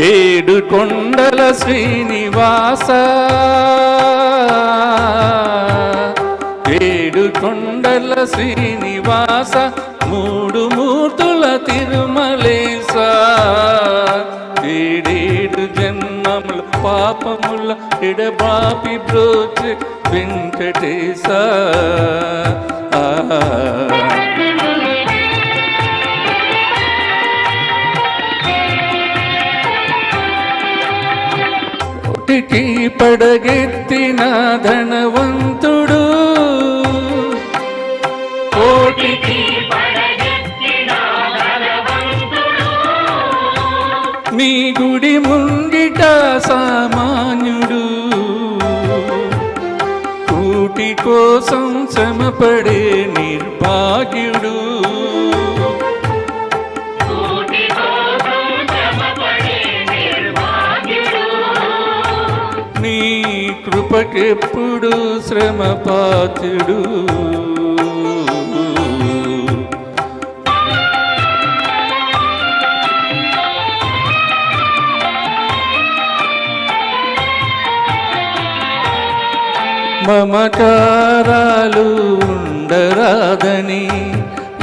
ఏడు కొండల శ్రీనివాస. ఏడు కొండల శ్రీనివాస మూడు మూర్తుల తిరుమలేస ఏడేడు జన్మముల పాపముల ఎడబాపి బ్రోచ్ వెంకటేశ. కోటికి పడగెత్తిన ధనవంతుడు. కోటికి నీ గుడి ముంగిట సామాన్యుడు. కూటి కోసం శ్రమపడే నిర్భాగ్యుడు. నీ కృపకెప్పుడు శ్రమ పాత్రుడు మమకారాలు ఉండరాదని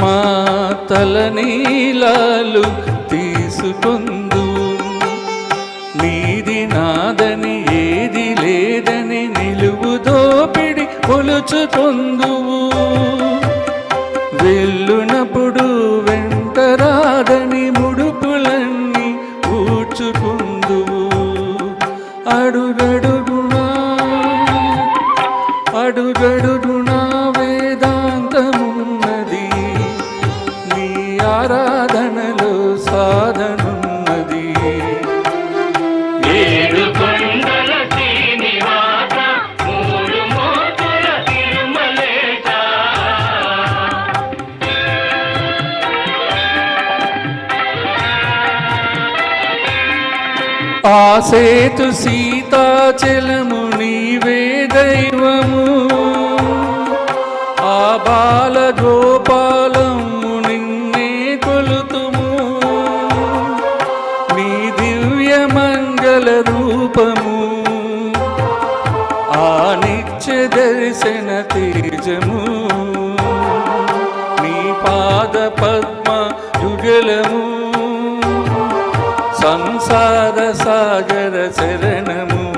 మా తలనీలాలు తీసుకుందు. నీది నాద కొలుచుకొందువు వెళ్ళునప్పుడు వెంటరాదని ముడుపులన్నీ ఊడ్చుకుందువు. అడుగడుగునా అడుగడుగునా వేదాంతమున్నది. నీ ఆరాధనలో సాధన ఆసేతు సేతు సీతాచలము నీవే దైవము. ఆ బాల గోపాలము నిన్నే కొలుతుము. నీ దివ్య మంగళ రూపము. ఆ నిత్య దర్శన తేజము. నీ పాద పద్మ యుగలము. సంసార సాగర శరణము.